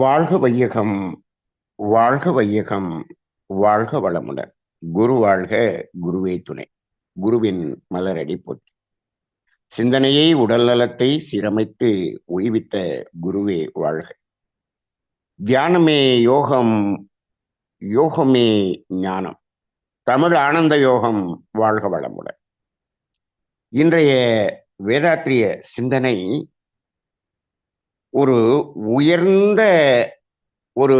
வாழ்க வையகம் வாழ்க வையகம் வாழ்க வளமுடன். குரு வாழ்க குருவே துணை. குருவின் மலரடி போற்றி. சிந்தனையை உடல் நலத்தை சீரமைத்து உய்வித்த குருவே வாழ்க. தியானமே யோகம் யோகமே ஞானம். தமிழ் ஆனந்த யோகம் வாழ்க வளமுடன். இன்றைய வேதாத்திரிய சிந்தனை ஒரு உயர்ந்த ஒரு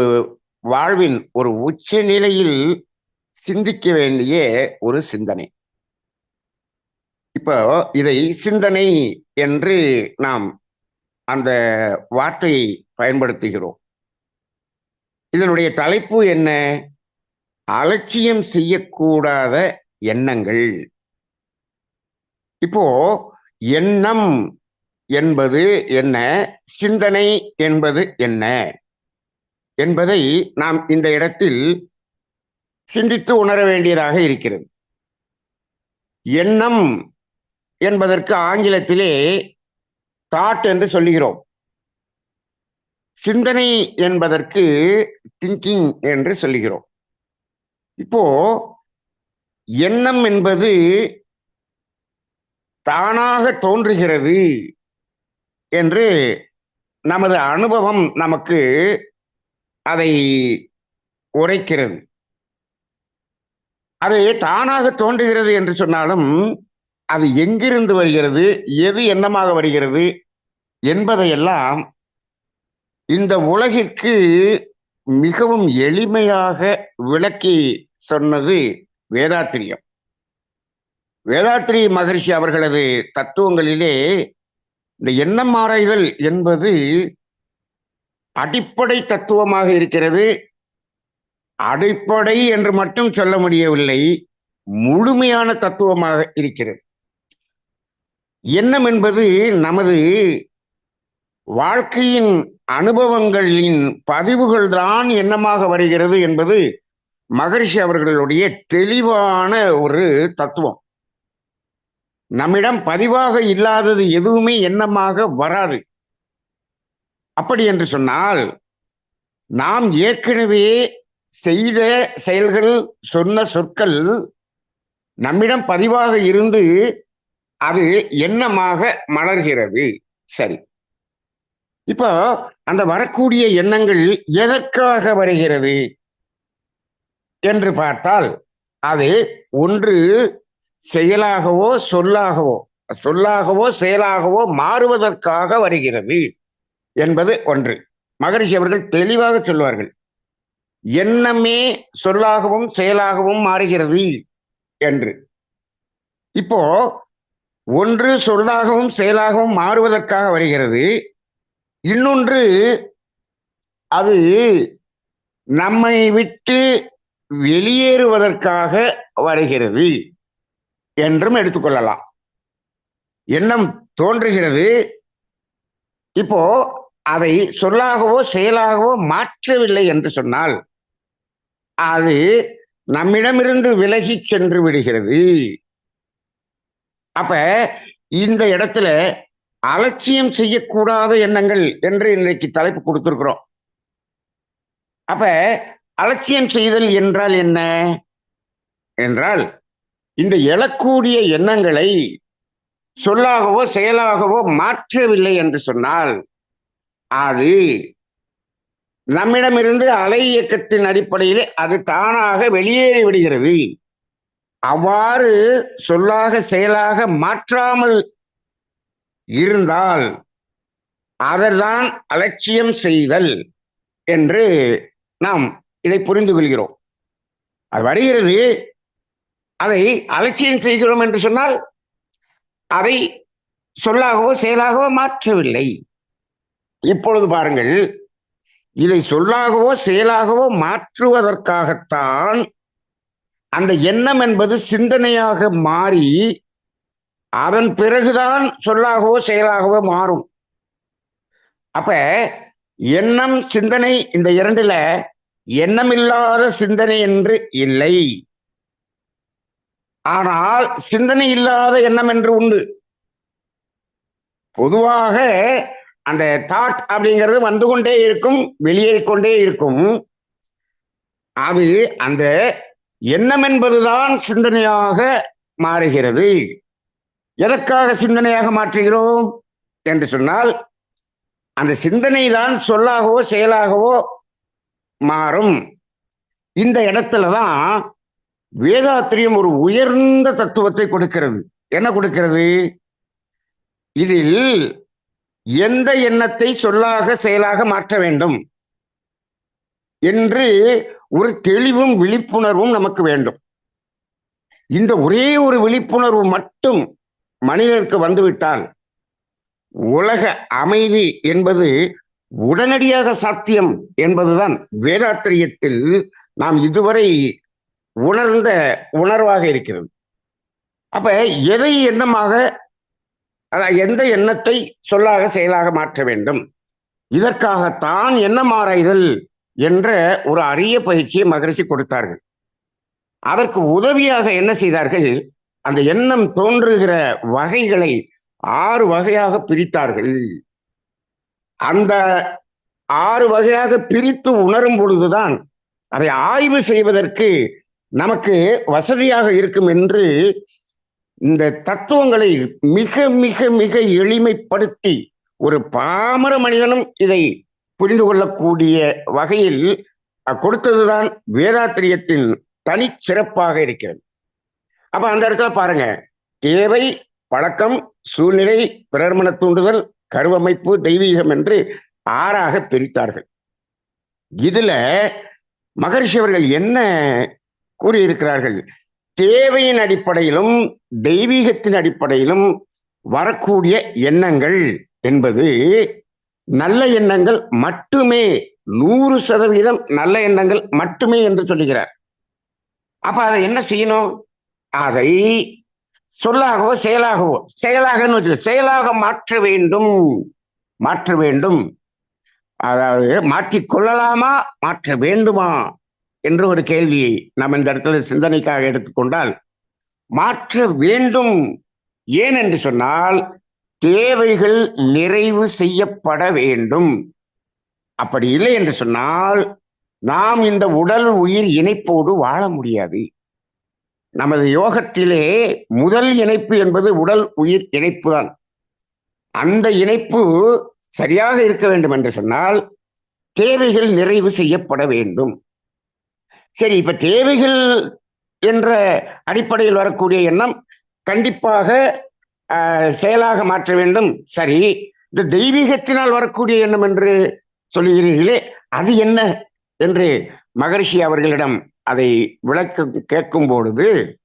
வாழ்வின் ஒரு உச்ச நிலையில் சிந்திக்க வேண்டிய ஒரு சிந்தனை. இப்போ இதை சிந்தனை என்று நாம் அந்த வார்த்தையை பயன்படுத்துகிறோம். இதனுடைய தலைப்பு என்ன? அலட்சியம் செய்யக்கூடாத எண்ணங்கள். இப்போ எண்ணம் என்பது என்ன? சிந்தனை என்பது என்ன? என்பதை நாம் இந்த இடத்தில் சிந்தித்து உணர வேண்டியதாக இருக்கிறது. எண்ணம் என்பதற்கு ஆங்கிலத்திலே தாட் என்று சொல்லுகிறோம். சிந்தனை என்பதற்கு திங்கிங் என்று சொல்லுகிறோம். இப்போ எண்ணம் என்பது தானாக தோன்றுகிறது. என்று நமது அனுபவம் நமக்கு அதை உரைக்கிறது. அது தானாக தோன்றுகிறது என்று சொன்னாலும் அது எங்கிருந்து வருகிறது எது எண்ணமாக வருகிறது என்பதையெல்லாம் இந்த உலகிற்கு மிகவும் எளிமையாக விளக்கி சொன்னது வேதாத்திரியம். வேதாத்திரி மகரிஷி அவர்களது தத்துவங்களிலே இந்த எண்ணம் ஆராய்தல் என்பது அடிப்படை தத்துவமாக இருக்கிறது. அடிப்படை என்று மட்டும் சொல்ல முடியவில்லை முழுமையான தத்துவமாக இருக்கிறது. எண்ணம் என்பது நமது வாழ்க்கையின் அனுபவங்களின் பதிவுகள் தான் எண்ணமாக வருகிறது என்பது மகரிஷி அவர்களுடைய தெளிவான ஒரு தத்துவம். நம்மிடம் பதிவாக இல்லாதது எதுவுமே எண்ணமாக வராது. அப்படி என்று சொன்னால் நாம் ஏற்கனவே செய்த செயல்கள் சொன்ன சொற்கள் நம்மிடம் பதிவாக இருந்து அது எண்ணமாக மலர்கிறது. சரி. இப்போ அந்த வரக்கூடிய எண்ணங்கள் எதற்காக வருகிறது? என்று பார்த்தால் அது ஒன்று செயலாகவோ சொல்லாகவோ சொல்லாகவோ செயலாகவோ மாறுவதற்காக வருகிறது என்பது ஒன்று. மகரிஷி அவர்கள் தெளிவாக சொல்வார்கள் எண்ணமே சொல்லாகவும் செயலாகவும் மாறுகிறது என்று. இப்போ ஒன்று சொல்லாகவும் செயலாகவும் மாறுவதற்காக வருகிறது இன்னொன்று அது நம்மை விட்டு வெளியேறுவதற்காக வருகிறது. என்றும் எடுத்துக்கொள்ளலாம். எண்ணம் தோன்றுகிறது. இப்போ அதை சொல்லாகவோ செயலாகவோ மாற்றவில்லை என்று சொன்னால் அது நம்மிடமிருந்து விலகி சென்று விடுகிறது. அப்ப இந்த இடத்துல அலட்சியம் செய்யக்கூடாத எண்ணங்கள் என்று இன்றைக்கு தலைப்பு கொடுத்திருக்கிறோம். அப்ப அலட்சியம் செய்தல் என்றால் என்ன? என்றால் இந்த எழக்கூடிய எண்ணங்களை சொல்லாகவோ செயலாகவோ மாற்றவில்லை என்று சொன்னால் அது நம்மிடமிருந்து அலை இயக்கத்தின் அடிப்படையில் அது தானாக வெளியேறி விடுகிறது. அவ்வாறு சொல்லாக செயலாக மாற்றாமல் இருந்தால் அதர்தான் அலட்சியம் செய்தல் என்று நாம் இதை புரிந்து கொள்கிறோம். அது வருகிறது. அதை அலட்சியம் செய்கிறோம் என்று சொன்னால் அதை சொல்லாகவோ செயலாகவோ மாற்றவில்லை. இப்பொழுது பாருங்கள் இதை சொல்லாகவோ செயலாகவோ மாற்றுவதற்காகத்தான் அந்த எண்ணம் என்பது சிந்தனையாக மாறி அதன் பிறகுதான் சொல்லாகவோ செயலாகவோ மாறும். அப்ப எண்ணம் சிந்தனை இந்த இரண்டுல எண்ணமில்லாத சிந்தனை என்று இல்லை. ஆனால் சிந்தனை இல்லாத எண்ணம் என்று உண்டு. பொதுவாக அந்த தாட் அப்படிங்கிறது வந்து கொண்டே இருக்கும் வெளியேறிக்கொண்டே இருக்கும். அது அந்த எண்ணம் என்பதுதான் சிந்தனையாக மாறுகிறது. எதற்காக சிந்தனையாக மாற்றுகிறோம் என்று சொன்னால் அந்த சிந்தனை தான் சொல்லாகவோ செயலாகவோ மாறும். இந்த இடத்துல தான் வேதாத்திரியம் ஒரு உயர்ந்த தத்துவத்தை கொடுக்கிறது. என்ன கொடுக்கிறது? இதில் எந்த எண்ணத்தை சொல்லாக செயலாக மாற்ற வேண்டும் என்று ஒரு தெளிவும் விழிப்புணர்வும் நமக்கு வேண்டும். இந்த ஒரே ஒரு விழிப்புணர்வு மட்டும் மனிதனுக்கு வந்துவிட்டால் உலக அமைதி என்பது உடனடியாக சாத்தியம் என்பதுதான். வேதாத்திரியத்தில் நாம் இதுவரை உணர்ந்த உணர்வாக இருக்கிறது. அப்ப எதை எண்ணமாக அதாவது எந்த எண்ணத்தை சொல்லாக செயலாக மாற்ற வேண்டும்? இதற்காகத்தான் எண்ணம் ஆராய்தல் என்ற ஒரு அரிய பயிற்சியை மகரிஷி கொடுத்தார்கள். அதற்கு உதவியாக என்ன செய்தார்கள்? அந்த எண்ணம் தோன்றுகிற வகைகளை ஆறு வகையாக பிரித்தார்கள். அந்த ஆறு வகையாக பிரித்து உணரும் பொழுதுதான் அதை ஆய்வு செய்வதற்கு நமக்கு வசதியாக இருக்கும் என்று இந்த தத்துவங்களை மிக மிக மிக எளிமைப்படுத்தி ஒரு பாமர மனிதனும் இதை புரிந்து கொள்ளக்கூடிய வகையில் கொடுத்ததுதான் வேதாத்திரியத்தின் தனி சிறப்பாக இருக்கிறது. அப்ப அந்த இடத்துல பாருங்க. தேவை பழக்கம் சூழ்நிலை பிறர்மன தூண்டுதல் கருவமைப்பு தெய்வீகம் என்று ஆறாக பிரித்தார்கள். இதுல மகர்ஷி அவர்கள் என்ன கூறியிருக்கிறார்கள். தேவையின் அடிப்படையிலும் தெய்வீகத்தின் அடிப்படையிலும் வரக்கூடிய எண்ணங்கள் என்பது நல்ல எண்ணங்கள் மட்டுமே. நூறு சதவீதம் நல்ல எண்ணங்கள் மட்டுமே என்று சொல்லுகிறார். அப்ப அதை என்ன செய்யணும்? அதை சொல்லாகவோ செயலாகவோ செயலாக செயலாக மாற்ற வேண்டும். மாற்ற வேண்டும். அதாவது மாற்றிக் கொள்ளலாமா? மாற்ற வேண்டுமா? என்ற ஒரு கேள்வியை நாம் இந்த இடத்துல சிந்தனைக்காக எடுத்துக்கொண்டால் மாற்ற வேண்டும். ஏன் என்று சொன்னால் தேவைகள் நிறைவு செய்யப்பட வேண்டும். அப்படி இல்லை என்று சொன்னால் நாம் இந்த உடல் உயிர் இணைப்போடு வாழ முடியாது. நமது யோகத்திலே முதல் இணைப்பு என்பது உடல் உயிர் இணைப்பு தான். அந்த இணைப்பு சரியாக இருக்க வேண்டும் என்று சொன்னால் தேவைகள் நிறைவு செய்யப்பட வேண்டும். சரி இப்ப தேவைகள் என்ற அடிப்படையில் வரக்கூடிய எண்ணம் கண்டிப்பாக செயலாக மாற்ற வேண்டும். சரி இந்த தெய்வீகத்தினால் வரக்கூடிய எண்ணம் என்று சொல்லுகிறீர்களே அது என்ன என்று மகரிஷி அவர்களிடம் அதை விளக்க கேட்கும் பொழுது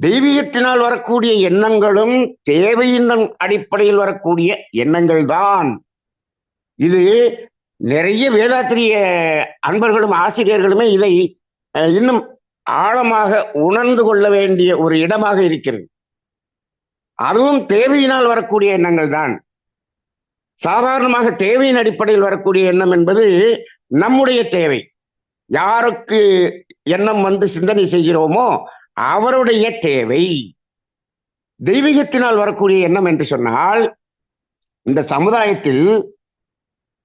தெய்வீகத்தினால் வரக்கூடிய எண்ணங்களும் தேவையின் அடிப்படையில் வரக்கூடிய எண்ணங்கள் தான் இது நிறைய வேதாத்திரிய அன்பர்களும் ஆசிரியர்களுமே இதை இன்னும் ஆழமாக உணர்ந்து கொள்ள வேண்டிய ஒரு இடமாக இருக்கிறது அதுவும் தேவையினால் வரக்கூடிய எண்ணங்கள் தான். சாதாரணமாக தேவையின் அடிப்படையில் வரக்கூடிய எண்ணம் என்பது நம்முடைய தேவை. யாருக்கு எண்ணம் வந்து சிந்தனை செய்கிறோமோ அவருடைய தேவை. தெய்வீகத்தினால் வரக்கூடிய எண்ணம் என்று சொன்னால் இந்த சமுதாயத்தில்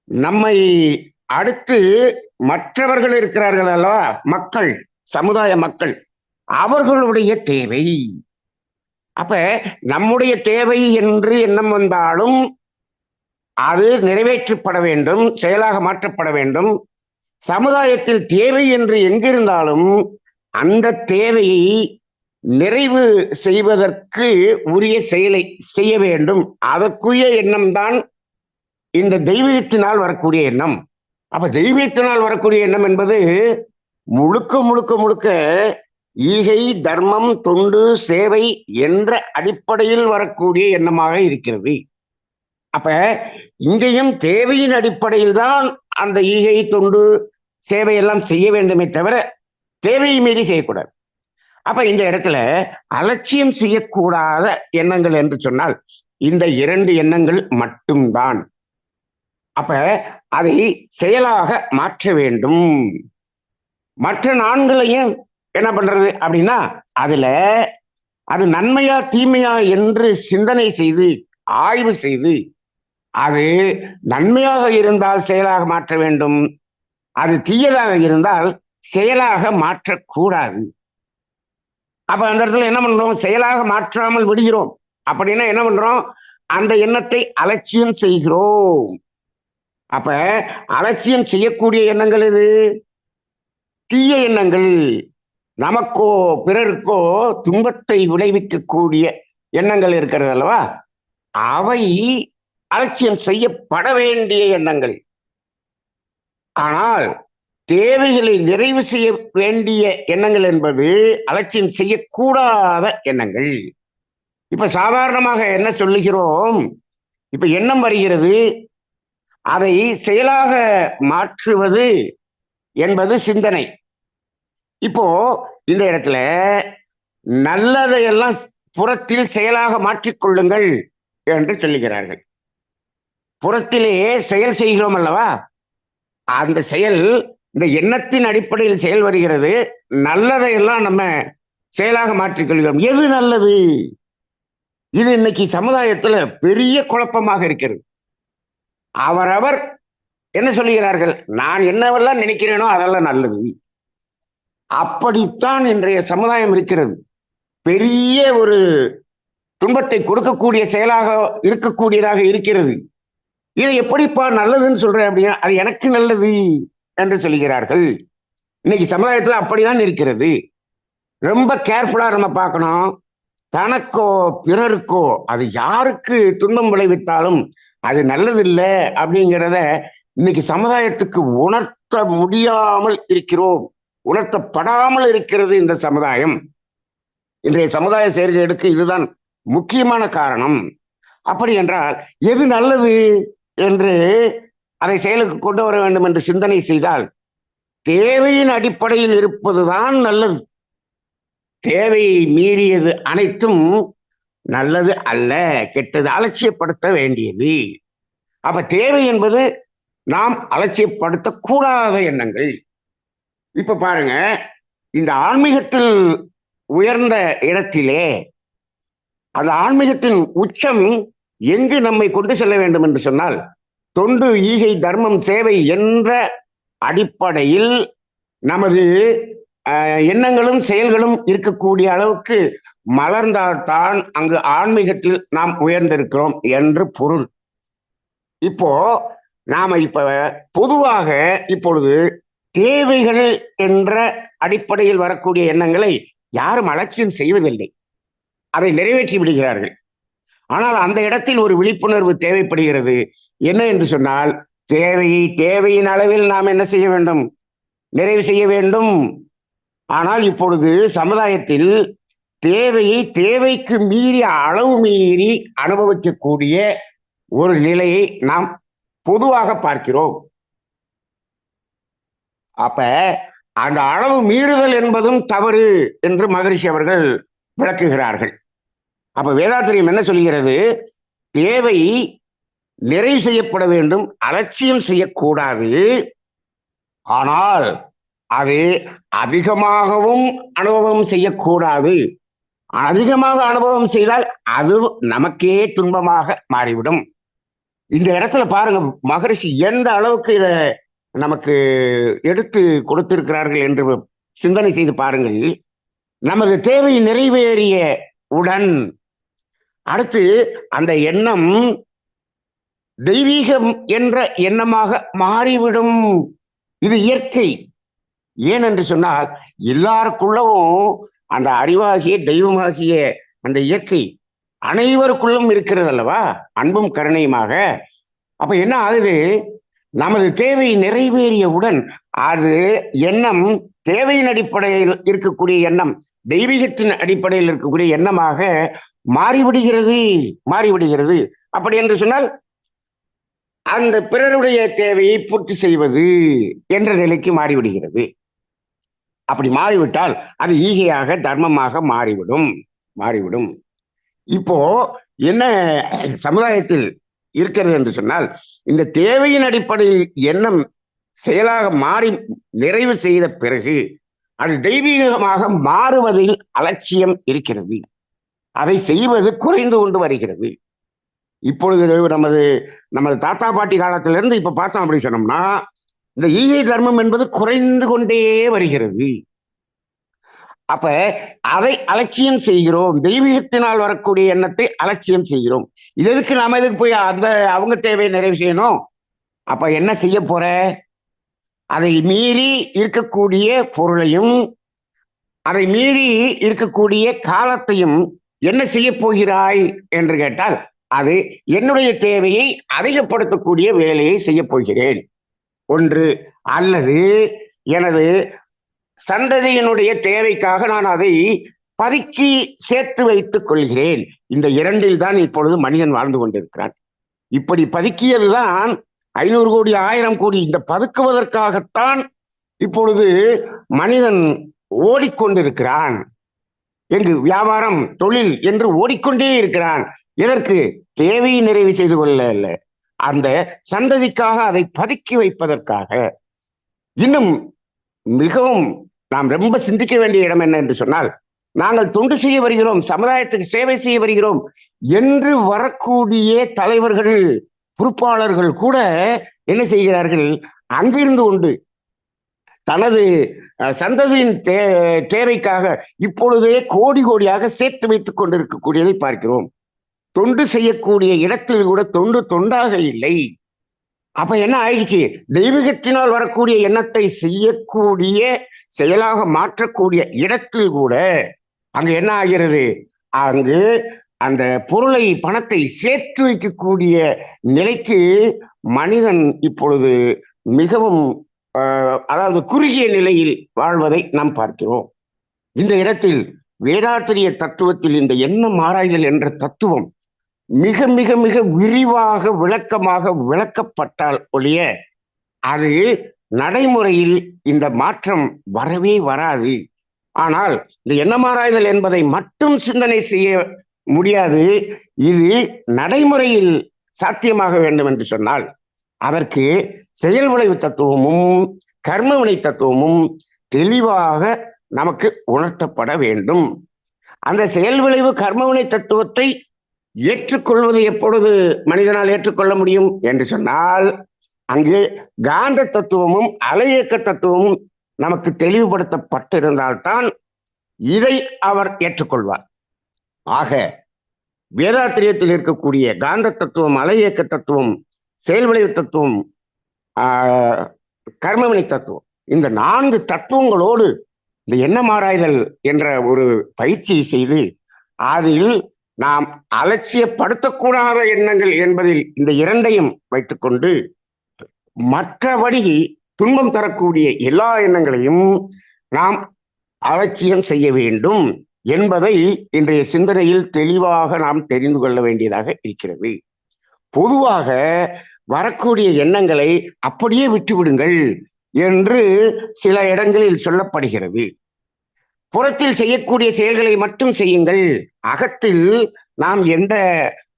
நம்மை அடுத்து மற்றவர்கள் இருக்கிறார்கள் அல்லவா? மக்கள் சமுதாய மக்கள். அவர்களுடைய தேவை. அப்ப நம்முடைய தேவை என்று எண்ணம் வந்தாலும் அது நிறைவேற்றப்பட வேண்டும் செயலாக மாற்றப்பட வேண்டும். சமுதாயத்தில் தேவை என்று எங்கிருந்தாலும் அந்த தேவையை நிறைவு செய்வதற்கு உரிய செயலை செய்ய வேண்டும். அதற்குரிய எண்ணம் தான் இந்த தெய்வீகத்தினால் வரக்கூடிய எண்ணம். அப்ப தெய்வீகத்தினால் வரக்கூடிய எண்ணம் என்பது முழுக்க முழுக்க முழுக்க ஈகை தர்மம் தொண்டு சேவை என்ற அடிப்படையில் வரக்கூடிய எண்ணமாக இருக்கிறது. அப்ப இங்கேயும் தேவையின் அடிப்படையில் தான் அந்த ஈகை தொண்டு சேவை எல்லாம் செய்ய வேண்டுமே தவிர தேவையை மீறி செய்யக்கூடாது. அப்ப இந்த இடத்துல அலட்சியம் செய்யக்கூடாத எண்ணங்கள் என்று சொன்னால் இந்த இரண்டு எண்ணங்கள் மட்டும்தான். அப்ப அதை செயலாக மாற்ற வேண்டும். மற்ற நான்களையும் என்ன பண்றது அப்படின்னா அதுல அது நன்மையா தீமையா என்று சிந்தனை செய்து ஆய்வு செய்து அது நன்மையாக இருந்தால் செயலாக மாற்ற வேண்டும். அது தீயதாக இருந்தால் செயலாக மாற்றக்கூடாது. அப்ப அந்த இடத்துல என்ன பண்றோம்? செயலாக மாற்றாமல் விடுகிறோம். அப்படின்னா என்ன பண்றோம்? அந்த எண்ணத்தை அலட்சியம் செய்கிறோம். அப்ப அலட்சியம் செய்யக்கூடிய எண்ணங்கள் இது தீய எண்ணங்கள். நமக்கோ பிறருக்கோ துன்பத்தை விளைவிக்கக்கூடிய எண்ணங்கள் இருக்கிறது அல்லவா? அவை அலட்சியம் செய்யப்பட வேண்டிய எண்ணங்கள். ஆனால் தேவைகளை நிறைவு செய்ய வேண்டிய எண்ணங்கள் என்பது அலட்சியம் செய்யக்கூடாத எண்ணங்கள். இப்ப சாதாரணமாக என்ன சொல்லுகிறோம்? இப்ப எண்ணம் வருகிறது. அதை செயலாக மாற்றுவது என்பது சிந்தனை. இப்போ இந்த இடத்துல நல்லதையெல்லாம் புறத்தில் செயலாக மாற்றிக்கொள்ளுங்கள் என்று சொல்லுகிறார்கள். புறத்திலே செயல் செய்கிறோம் அல்லவா? அந்த செயல் இந்த எண்ணத்தின் அடிப்படையில் செயல் வருகிறது. நல்லதையெல்லாம் நம்ம செயலாக மாற்றிக்கொள்கிறோம். எது நல்லது? இது இன்னைக்கு சமுதாயத்துல பெரிய குழப்பமாக இருக்கிறது. அவரவர் என்ன சொல்லுகிறார்கள்? நான் என்னவெல்லாம் நினைக்கிறேனோ அதெல்லாம் நல்லது. அப்படித்தான் இன்றைய சமுதாயம் இருக்கிறது. பெரிய ஒரு துன்பத்தை கொடுக்கக்கூடிய செயலாக இருக்கக்கூடியதாக இருக்கிறது. இது எப்படிப்பா நல்லதுன்னு சொல்றேன் அப்படின்னா அது எனக்கு நல்லது என்று சொல்கிறார்கள். இன்னைக்கு சமுதாயத்தில் அப்படிதான் இருக்கிறது. ரொம்ப கேர்ஃபுல்லா நம்ம பார்க்கணும். தனக்கோ பிறருக்கோ அது யாருக்கு துன்பம் விளைவித்தாலும் அது நல்லதில்லை அப்படிங்கிறத இன்னைக்கு சமுதாயத்துக்கு உணர்த்த முடியாமல் இருக்கிறோம். உணர்த்தப்படாமல் இருக்கிறது இந்த சமுதாயம். இன்றைய சமுதாய செயல்களுக்கு இதுதான் முக்கியமான காரணம். அப்படி என்றால் எது நல்லது என்று அதை செயலுக்கு கொண்டு வர வேண்டும் என்று சிந்தனை செய்தால் தேவையின் அடிப்படையில் இருப்பதுதான் நல்லது. தேவையை மீறியது அனைத்தும் நல்லது அல்ல கெட்டது அலட்சியப்படுத்த வேண்டியது. அப்ப தேவை என்பது நாம் அலட்சியப்படுத்தக்கூடாத எண்ணங்கள். இப்ப பாருங்க இந்த ஆன்மீகத்தில் உயர்ந்த இடத்திலே அந்த ஆன்மீகத்தின் உச்சம் எங்கு நம்மை கொண்டு செல்ல வேண்டும் என்று சொன்னால் தொண்டு ஈகை தர்மம் சேவை என்ற அடிப்படையில் நமது எண்ணங்களும் செயல்களும் இருக்கக்கூடிய அளவுக்கு மலர்ந்தால்தான் அங்கு ஆன்மீகத்தில் நாம் உயர்ந்திருக்கிறோம் என்று பொருள். இப்போ நாம இப்ப பொதுவாக இப்பொழுது தேவைகள் என்ற அடிப்படையில் வரக்கூடிய எண்ணங்களை யாரும் அலட்சியம் செய்வதில்லை. அதை நிறைவேற்றி விடுகிறார்கள். ஆனால் அந்த இடத்தில் ஒரு விழிப்புணர்வு தேவைப்படுகிறது. என்ன என்று சொன்னால் தேவையை தேவையின் அளவில் நாம் என்ன செய்ய வேண்டும்? நிறைவு செய்ய வேண்டும். ஆனால் இப்பொழுது சமுதாயத்தில் தேவையை தேவைக்கு மீறி அளவு மீறி அனுபவிக்கக்கூடிய ஒரு நிலையை நாம் பொதுவாக பார்க்கிறோம். அப்ப அந்த அளவு மீறுதல் என்பதும் தவறு என்று மகரிஷி அவர்கள் விளக்குகிறார்கள். அப்ப வேதாத்திரியம் என்ன சொல்கிறது தேவை நிறைவு செய்யப்பட வேண்டும் அலட்சியம் செய்யக்கூடாது. ஆனால் அது அதிகமாகவும் அனுபவம் செய்யக்கூடாது. அதிகமாக அனுபவம் செய்தால் அது நமக்கே துன்பமாக மாறிவிடும். இந்த இடத்துல பாருங்க மகரிஷி எந்த அளவுக்கு இதை நமக்கு எடுத்து கொடுத்திருக்கிறார்கள் என்று சிந்தனை செய்து பாருங்கள். நமது தேவை நிறைவேறிய உடன் அடுத்து அந்த எண்ணம் தெய்வீகம் என்ற எண்ணமாக மாறிவிடும். இது இயற்கை. ஏனென்று சொன்னால் எல்லாருக்குள்ளவும் அந்த அறிவாகிய தெய்வமாகிய அந்த இயற்கை அனைவருக்குள்ளும் இருக்கிறது அல்லவா அன்பும் கருணையுமாக. அப்ப என்ன ஆகுது? நமது தேவை நிறைவேறியவுடன் அது எண்ணம் தேவையின் அடிப்படையில் இருக்கக்கூடிய எண்ணம் தெய்வீகத்தின் அடிப்படையில் இருக்கக்கூடிய எண்ணமாக மாறிவிடுகிறது மாறிவிடுகிறது. அப்படி என்று சொன்னால் அந்த பிறருடைய தேவையை பூர்த்தி செய்வது என்ற நிலைக்கு மாறிவிடுகிறது. அப்படி மாறிவிட்டால் அது ஈகையாக தர்மமாக மாறிவிடும் மாறிவிடும். இப்போ என்ன சமுதாயத்தில் இருக்கிறது என்று சொன்னால் இந்த தேவையின் அடிப்படையில் எண்ணம் செயலாக மாறி நிறைவு செய்த பிறகு அது தெய்வீகமாக மாறுவதில் அலட்சியம் இருக்கிறது. அதை செய்வது குறைந்து கொண்டு வருகிறது. இப்பொழுது நமது நமது தாத்தா பாட்டி காலத்திலிருந்து இப்ப பார்த்தோம் அப்படின்னு சொன்னோம்னா இந்த ஈகை தர்மம் என்பது குறைந்து கொண்டே வருகிறது. அப்ப அதை அலட்சியம் செய்கிறோம். தெய்வீகத்தினால் வரக்கூடிய எண்ணத்தை அலட்சியம் செய்கிறோம். இது எதுக்கு நாம எதுக்கு போய் அந்த அவங்க தேவையை நிறைவு செய்யணும்? அப்ப என்ன செய்ய போற? அதை மீறி இருக்கக்கூடிய பொருளையும் அதை மீறி இருக்கக்கூடிய காலத்தையும் என்ன செய்ய போகிறாய் என்று கேட்டால் அது என்னுடைய தேவையை அதிகப்படுத்தக்கூடிய வேலையை செய்ய போகிறேன். ஒன்று. அல்லது எனது சந்ததியினுடைய தேவைக்காக நான் அதை பதுக்கி சேர்த்து வைத்துக் கொள்கிறேன். இந்த இரண்டில் தான் இப்பொழுது மனிதன் வாழ்ந்து கொண்டிருக்கிறான். இப்படி பதுக்கியதுதான் ஐநூறு கோடி ஆயிரம் கோடி இந்த பதுக்குவதற்காகத்தான் இப்பொழுது மனிதன் ஓடிக்கொண்டிருக்கிறான். எங்கு? வியாபாரம் தொழில் என்று ஓடிக்கொண்டே இருக்கிறான். எதற்கு? தேவையை நிறைவு செய்து கொள்ள இல்லை அந்த சந்ததிக்காக அதை பதுக்கி வைப்பதற்காக. இன்னும் மிகவும் நாம் ரொம்ப சிந்திக்க வேண்டிய இடம் என்ன என்று சொன்னால் நாங்கள் தொண்டு செய்ய வருகிறோம் சமுதாயத்துக்கு சேவை செய்ய வருகிறோம் என்று வரக்கூடிய தலைவர்கள் பொறுப்பாளர்கள் கூட என்ன செய்கிறார்கள்? அங்கிருந்து உண்டு. தனது சந்ததியின் தே தேவைக்காக இப்பொழுதே கோடி கோடியாக சேர்த்து வைத்துக் கொண்டிருக்கக்கூடியதை பார்க்கிறோம். தொண்டு செய்யக்கூடிய இடத்தில் கூட தொண்டு தொண்டாக இல்லை. அப்ப என்ன ஆயிடுச்சு? தெய்வீகத்தினால் வரக்கூடிய எண்ணத்தை செய்யக்கூடிய செயலாக மாற்றக்கூடிய இடத்தில் கூட அங்க என்ன ஆகிறது? அங்கு அந்த பொருளை பணத்தை சேர்த்து வைக்கக்கூடிய நிலைக்கு மனிதன் இப்பொழுது மிகவும் அதாவது குறுகிய நிலையில் வாழ்வதை நாம் பார்க்கிறோம். இந்த இடத்தில் வேதாத்திரிய தத்துவத்தில் இந்த எண்ணம் ஆராய்தல் என்ற தத்துவம் மிக மிக மிக விரிவாக விளக்கமாக விளக்கப்பட்டால் ஒழிய அது நடைமுறையில் இந்த மாற்றம் வரவே வராது. ஆனால் இந்த எண்ணமாராய்தல் என்பதை மட்டும் சிந்தனை செய்ய முடியாது. இது நடைமுறையில் சாத்தியமாக வேண்டும் என்று சொன்னால் அதற்கு செயல் விளைவு தத்துவமும் கர்ம வினை தத்துவமும் தெளிவாக நமக்கு உணர்த்தப்பட வேண்டும். அந்த செயல் விளைவு கர்மவினை தத்துவத்தை ஏற்றுக்கொள்வது எப்பொழுது மனிதனால் ஏற்றுக்கொள்ள முடியும் என்று சொன்னால் அங்கு காந்த தத்துவமும் அலையியக்க தத்துவமும் நமக்கு தெளிவுபடுத்தப்பட்டிருந்தால்தான் இதை அவர் ஏற்றுக்கொள்வார். ஆக வேதாத்திரியத்தில் இருக்கக்கூடிய காந்த தத்துவம் அலையியக்க தத்துவம் செயல்விளைவு தத்துவம் கர்மவினை தத்துவம் இந்த நான்கு தத்துவங்களோடு இந்த எண்ணமாராய்தல் என்ற ஒரு பயிற்சியை செய்து அதில் நாம் அலட்சியப்படுத்தக்கூடாத எண்ணங்கள் என்பதில் இந்த இரண்டையும் வைத்துக்கொண்டு மற்றபடி துன்பம் தரக்கூடிய எல்லா எண்ணங்களையும் நாம் அலட்சியம் செய்ய வேண்டும் என்பதை இன்றைய சிந்தனையில் தெளிவாக நாம் தெரிந்து கொள்ள வேண்டியதாக இருக்கிறது. பொதுவாக வரக்கூடிய எண்ணங்களை அப்படியே விட்டுவிடுங்கள் என்று சில இடங்களில் சொல்லப்படுகிறது. புறத்தில் செய்யக்கூடிய செயல்களை மட்டும் செய்யுங்கள். அகத்தில் நாம் எந்த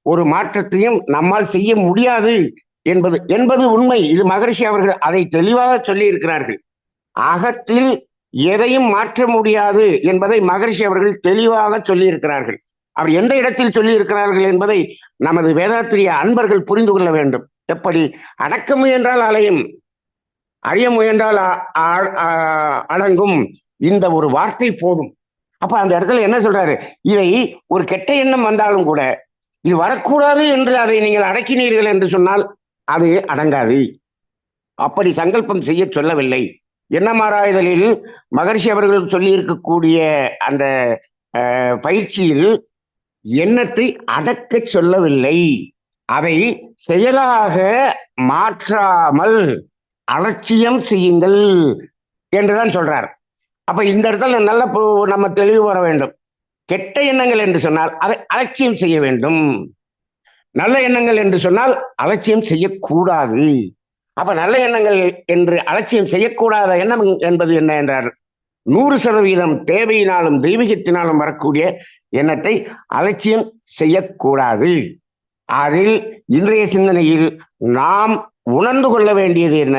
ஒரு மாற்றத்தையும் நம்மால் செய்ய முடியாது என்பது என்பது உண்மை இது மகரிஷி அவர்கள் அதை தெளிவாக சொல்லி இருக்கிறார்கள் அகத்தில் எதையும் மாற்ற முடியாது என்பதை மகரிஷி அவர்கள் தெளிவாக சொல்லி இருக்கிறார்கள் அவர் எந்த இடத்தில் சொல்லி இருக்கிறார்கள் என்பதை நமது வேதாத்திரிய அன்பர்கள் புரிந்து கொள்ள வேண்டும் எப்படி அடக்க முயன்றால் அலையும் அழிய முயன்றால் அடங்கும் இந்த ஒரு வார்த்தை போதும் அப்ப அந்த இடத்துல என்ன சொல்றாரு? இதை ஒரு கெட்ட எண்ணம் வந்தாலும் கூட இது வரக்கூடாது என்று அதை நீங்கள் அடக்கினீர்கள் என்று சொன்னால் அது அடங்காது. அப்படி சங்கல்பம் செய்ய சொல்லவில்லை. என்ன மாறாயுதலில் மகர்ஷி அவர்கள் சொல்லி இருக்கக்கூடிய அந்த பயிற்சியில் எண்ணத்தை அடக்க சொல்லவில்லை. அதை செயலாக மாற்றாமல் அலட்சியம் செய்யுங்கள் என்றுதான் சொல்றார். அப்ப இந்த இடத்துல நல்ல நம்ம தெளிவு வர வேண்டும். கெட்ட எண்ணங்கள் என்று சொன்னால் அதை அலட்சியம் செய்ய வேண்டும். நல்ல எண்ணங்கள் என்று சொன்னால் அலட்சியம் செய்யக்கூடாது. அப்ப நல்ல எண்ணங்கள் என்று அலட்சியம் செய்யக்கூடாத எண்ணம் என்பது என்ன என்றார் நூறு சதவீதம் தேவையினாலும் தெய்வீகத்தினாலும் வரக்கூடிய எண்ணத்தை அலட்சியம் செய்யக்கூடாது. அதில் இன்றைய சிந்தனையில் நாம் உணர்ந்து கொள்ள வேண்டியது என்ன?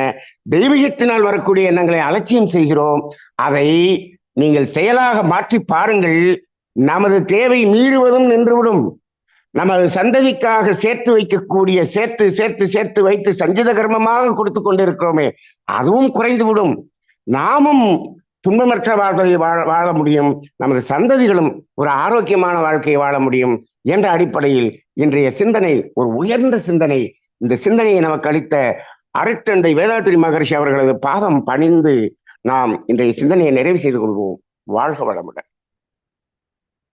தெய்வீகத்தினால் வரக்கூடிய எண்ணங்களை அலட்சியம் செய்கிறோம். அதை நீங்கள் செயலாக மாற்றி பாருங்கள். நமது தேவை மீறுவதும் நின்றுவிடும். நமது சந்ததிக்காக சேர்த்து வைக்கக்கூடிய சேர்த்து சேர்த்து சேர்த்து வைத்து சஞ்சித கர்மமாக கொடுத்து கொண்டிருக்கிறோமே அதுவும் குறைந்து விடும் நாமும் துன்பமற்ற வாழ்க்கையை வாழ வாழ முடியும். நமது சந்ததிகளும் ஒரு ஆரோக்கியமான வாழ்க்கையை வாழ முடியும். என்ற அடிப்படையில் இன்றைய சிந்தனை ஒரு உயர்ந்த சிந்தனை இந்த சிந்தனையை நமக்கு அளித்த அருட்தந்தை வேதாத்திரி மகரிஷி அவர்களது பாதம் பணிந்து நாம் இன்றைய சிந்தனையை நிறைவு செய்து கொள்வோம். வாழ்க வளமுடன்.